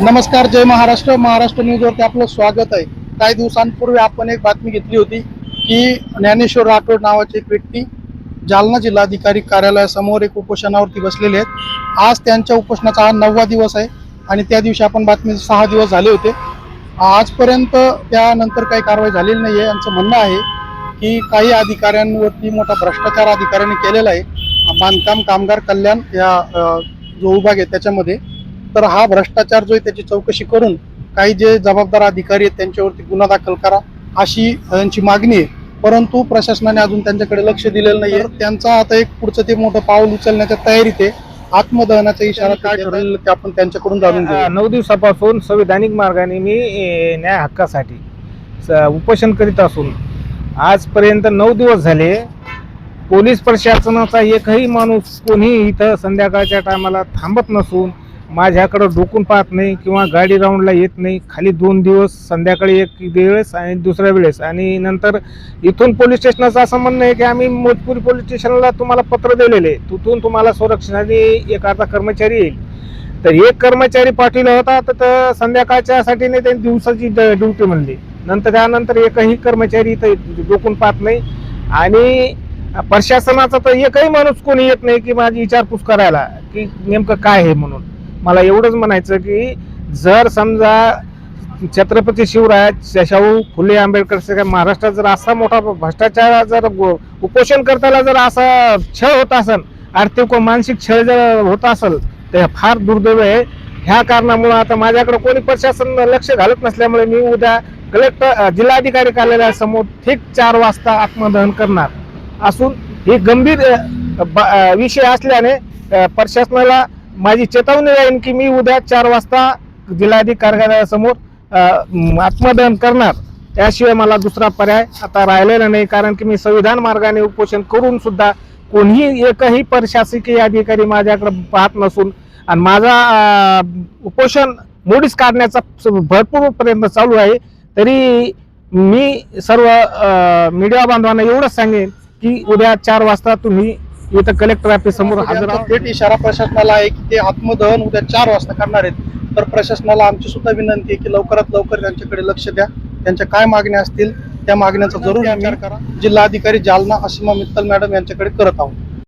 नमस्कार जय महाराष्ट्र. महाराष्ट्र न्यूजवरती आपलं स्वागत आहे. काही दिवसांपूर्वी आपण एक बातमी घेतली होती की ज्ञानेश्वर राठोड नावाचे एक व्यक्ती जालना जिल्हाधिकारी कार्यालयासमोर एक उपोषणावरती बसलेले आहेत. आज त्यांच्या उपोषणाचा हा नववा दिवस आहे आणि त्या दिवशी आपण बातमी सहा दिवस झाले होते. आजपर्यंत त्यानंतर काही कारवाई झालेली नाही आहे यांचं म्हणणं आहे की काही अधिकाऱ्यांवरती मोठा भ्रष्टाचार अधिकाऱ्यांनी केलेला आहे. बांधकाम कामगार कल्याण या जो विभाग आहे त्याच्यामध्ये तर हा भ्रष्टाचार जो आहे त्याची चौकशी करून काही जे जबाबदार अधिकारी आहेत त्यांच्यावरती गुन्हा दाखल करा अशी त्यांची मागणी आहे. परंतु प्रशासनाने अजून त्यांच्याकडे लक्ष दिलेलं नाहीये. त्यांचा आता एक पुढचं ते मोठं पाऊल उचलण्याच्या तयारीत आहे. आत्मदहनाचा इशारा काय ठरलेलं ते आपण त्यांच्याकडून जाणून घेऊ नऊ दिवसापासून संविधानिक मार्गाने मी न्याय हक्कासाठी उपोषण करीत असून आजपर्यंत नऊ दिवस झाले. पोलीस प्रशासनाचा एकही माणूस कोणी इथं संध्याकाळच्या टायमाला थांबत नसून माझ्याकडं डोकून पाहत नाही किंवा गाडी राऊंडला येत नाही. खाली दोन दिवस संध्याकाळी एक वेळेस आणि दुसऱ्या वेळेस. आणि नंतर इथून पोलीस स्टेशनाचं असं म्हणणं आहे की आम्ही मोजपुरी पोलीस स्टेशनला तुम्हाला पत्र दिलेले तिथून तुम्हाला संरक्षणाने एक अर्धा कर्मचारी येईल. तर एक कर्मचारी पाठवला होता तर संध्याकाळच्यासाठी नाही त्यांनी दिवसाची ड्युटी म्हणली. नंतर त्यानंतर एकही कर्मचारी इथं डोकून पाहत नाही. आणि प्रशासनाचा तर एकही माणूस कोणी येत नाही की माझी विचारपूस करायला की नेमकं काय आहे म्हणून. मला एवढंच म्हणायचं की जर समजा छत्रपती शिवराय शाहू फुले आंबेडकर काय महाराष्ट्रात जर असा मोठा भ्रष्टाचार जर उपोषण करताना जर असा छळ होत असेल आर्थिक व मानसिक छळ जर होत असेल तर फार दुर्दैव आहे. ह्या कारणामुळे आता माझ्याकडे कोणी प्रशासन लक्ष घालत नसल्यामुळे मी उद्या कलेक्टर जिल्हाधिकारी कार्यालयासमोर ठीक चार वाजता आत्मदहन करणार. असून ही गंभीर विषय असल्याने प्रशासनाला माझी चेतावणी राहील की मी उद्या चार वाजता जिल्हाधिकारी कार्यालयासमोर आत्मदहन करणार. त्याशिवाय मला दुसरा पर्याय आता राहिलेला नाही कारण की मी संविधान मार्गाने उपोषण करून सुद्धा कोणीही एकही प्रशासकीय अधिकारी माझ्याकडे पाहत नसून आणि माझा उपोषण मोडीस काढण्याचा भरपूर प्रयत्न चालू आहे तरी मी सर्व मीडिया बांधवांना एवढंच सांगेन की उद्या चार वाजता तुम्ही इथं कलेक्टर ऑफिस समोर हजर. थेट इशारा प्रशासनाला आहे की ते आत्मदहन उद्या चार वाजता करणार आहेत. तर प्रशासनाला आमची सुद्धा विनंती आहे की लवकरात लवकर त्यांच्याकडे लक्ष द्या. त्यांच्या काय मागण्या असतील त्या मागण्यांचा जरूर विचार करा. जिल्हाधिकारी जालना असीमा मित्तल मॅडम यांच्याकडे करत आहोत.